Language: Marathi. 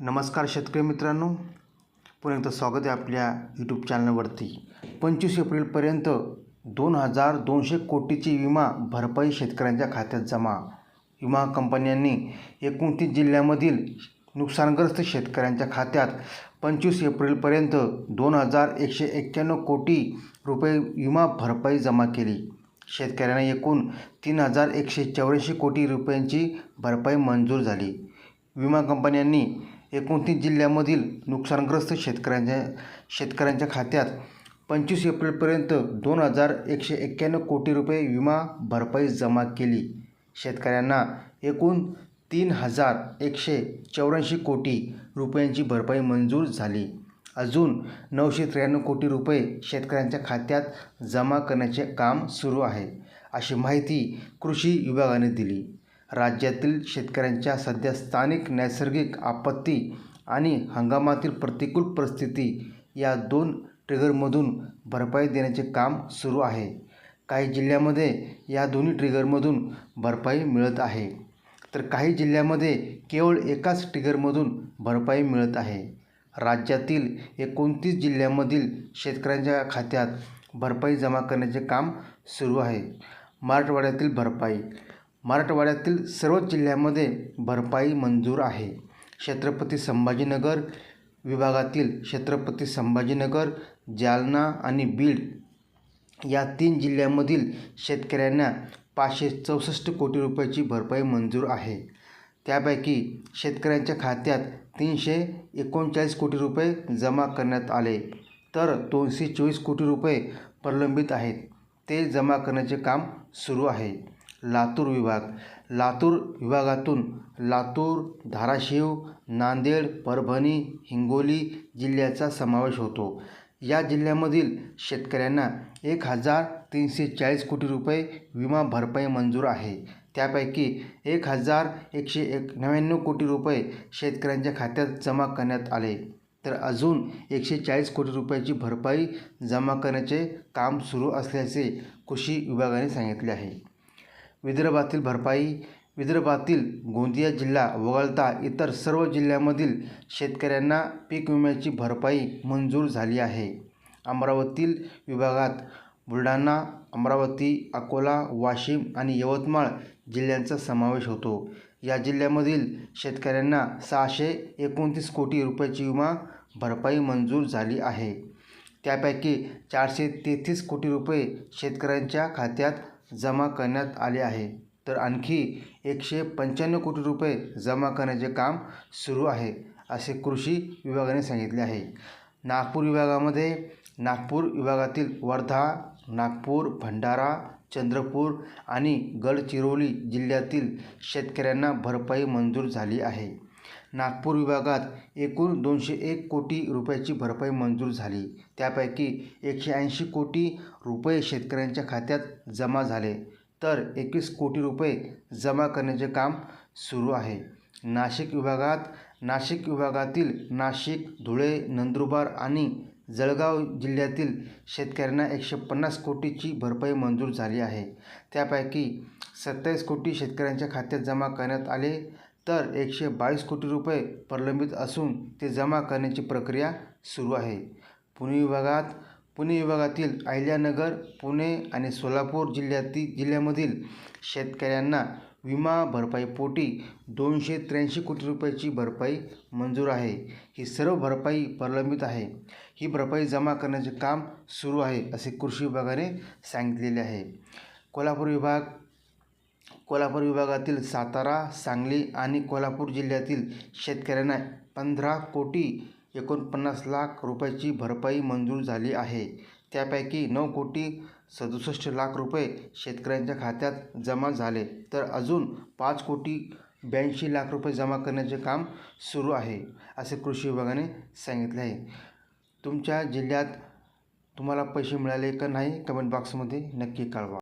नमस्कार शेतकरी मित्रांनो. पुन्हा एकदा स्वागत आहे आपल्या यूट्यूब चॅनलवरती पंचवीस एप्रिलपर्यंत दोन हजार दोनशे कोटीची विमा भरपाई शेतकऱ्यांच्या खात्यात जमा. विमा कंपन्यांनी एकोणतीस जिल्ह्यामधील नुकसानग्रस्त शेतकऱ्यांच्या खात्यात पंचवीस एप्रिलपर्यंत दोन हजार एकशे एक्क्याण्णव कोटी रुपये विमा भरपाई जमा केली. शेतकऱ्यांना एकूण तीन हजार एकशे चौऱ्याऐंशी कोटी रुपयांची भरपाई मंजूर झाली. विमा कंपन्यांनी एकोणतीस जिल्ह्यामधील नुकसानग्रस्त शेतकऱ्यांच्या शेतकऱ्यांच्या खात्यात पंचवीस एप्रिलपर्यंत दोन हजार एकशे एक्क्याण्णव कोटी रुपये विमा भरपाई जमा केली. शेतकऱ्यांना एकूण तीन हजार एकशे चौऱ्याऐंशी कोटी रुपयांची भरपाई मंजूर झाली. अजून नऊशे त्र्याण्णव कोटी रुपये शेतकऱ्यांच्या खात्यात जमा करण्याचे काम सुरू आहे अशी माहिती कृषी विभागाने दिली. राज्यातील शेतकऱ्यांच्या सध्या स्थानिक नैसर्गिक आपत्ती आणि हंगामातील प्रतिकूल परिस्थिती या दोन ट्रिगरमधून भरपाई देण्याचे काम सुरू आहे. काही जिल्ह्यामध्ये या दोन्ही ट्रिगरमधून भरपाई मिळत आहे. तर काही जिल्ह्यामध्ये केवळ एकाच ट्रिगरमधून भरपाई मिळत आहे. राज्यातील एकोणतीस जिल्ह्यामधील शेतकऱ्यांच्या खात्यात भरपाई जमा करण्याचे काम सुरू आहे. मराठवाड्यातील भरपाई मराठवाड्यातील सर्वच जिल्ह्यामध्ये भरपाई मंजूर आहे. छत्रपती संभाजीनगर विभागातील छत्रपती संभाजीनगर जालना आणि बीड या तीन जिल्ह्यामधील शेतकऱ्यांना पाचशे चौसष्ट कोटी रुपयाची भरपाई मंजूर आहे. त्यापैकी शेतकऱ्यांच्या खात्यात तीनशे एकोणचाळीस कोटी रुपये जमा करण्यात आले तर दोनशे चोवीस कोटी रुपये प्रलंबित आहेत. ते जमा करण्याचे काम सुरू आहे. लातूर विभाग. लातूर विभागातून लातूर धाराशिव नांदेड परभणी हिंगोली जिल्ह्याचा समावेश होतो. या जिल्ह्यामधील शेतकऱ्यांना एक हजार तीनशे चाळीस कोटी रुपये विमा भरपाई मंजूर आहे. त्यापैकी एक हजार एकशे एक नव्याण्णव कोटी रुपये शेतकऱ्यांच्या खात्यात जमा करण्यात आले. तर अजून एकशे चाळीस कोटी रुपयाची भरपाई जमा करण्याचे काम सुरू असल्याचे कृषी विभागाने सांगितले आहे. विदर्भातील भरपाई विदर्भातील गोंदिया जिल्हा वगळता इतर सर्व जिल्ह्यामधील शेतकऱ्यांना पीक विम्याची भरपाई मंजूर झाली आहे. अमरावतील विभागात बुलढाणा अमरावती अकोला वाशिम आणि यवतमाळ जिल्ह्यांचा समावेश होतो. या जिल्ह्यामधील शेतकऱ्यांना सहाशे एकोणतीस कोटी रुपयाची विमा भरपाई मंजूर झाली आहे. त्यापैकी चारशे तेहतीस कोटी रुपये शेतकऱ्यांच्या खात्यात जमा करण्यात आले आहे. तर आणखी एकशे पंच्याण्णव कोटी रुपये जमा करण्याचे काम सुरू आहे असे कृषी विभागाने सांगितले आहे. नागपूर विभागामध्ये नागपूर विभागातील वर्धा नागपूर भंडारा चंद्रपूर आणि गडचिरोली जिल्ह्यातील शेतकऱ्यांना भरपाई मंजूर झाली आहे. नागपूर विभागात एकूण दोनशे एक कोटी रुपयाची भरपाई मंजूर झाली. त्यापैकी एकशे ऐंशी कोटी रुपये शेतकऱ्यांच्या खात्यात जमा झाले. तर एकवीस कोटी रुपये जमा करण्याचे काम सुरू आहे. नाशिक विभागात नाशिक विभागातील नाशिक धुळे नंदुरबार आणि जळगाव जिल्ह्यातील शेतकऱ्यांना एकशे पन्नास कोटीची भरपाई मंजूर झाली आहे. त्यापैकी सत्तावीस कोटी शेतकऱ्यांच्या खात्यात जमा करण्यात आले तर एकशे बावीस कोटी रुपये प्रलंबित असून ते जमा करण्याची प्रक्रिया सुरू आहे. पुणे विभागात पुणे विभागातील अहिल्यानगर पुणे आणि सोलापूर जिल्ह्यातील जिल्ह्यामधील शेतकऱ्यांना विमा भरपाईपोटी दोनशे त्र्याऐंशी कोटी रुपयाची भरपाई मंजूर आहे. ही सर्व भरपाई प्रलंबित आहे. ही भरपाई जमा करण्याचे काम सुरू आहे असे कृषी विभागाने सांगितलेले आहे. कोल्हापूर विभाग कोल्हापूर विभागातील सातारा सांगली आणि कोल्हापूर जिल्ह्यातील शेतकऱ्यांना पंधरा कोटी एकोणपन्नास लाख रुपयाची भरपाई मंजूर झाली आहे. त्यापैकी नऊ कोटी सदुसष्ट लाख रुपये शेतकऱ्यांच्या खात्यात जमा झाले. तर अजून पाच कोटी ब्याऐंशी लाख रुपये जमा करण्याचे काम सुरू आहे असे कृषी विभागाने सांगितले आहे. तुमच्या जिल्ह्यात तुम्हाला पैसे मिळाले का नाही? कमेंट बॉक्समध्ये नक्की कळवा.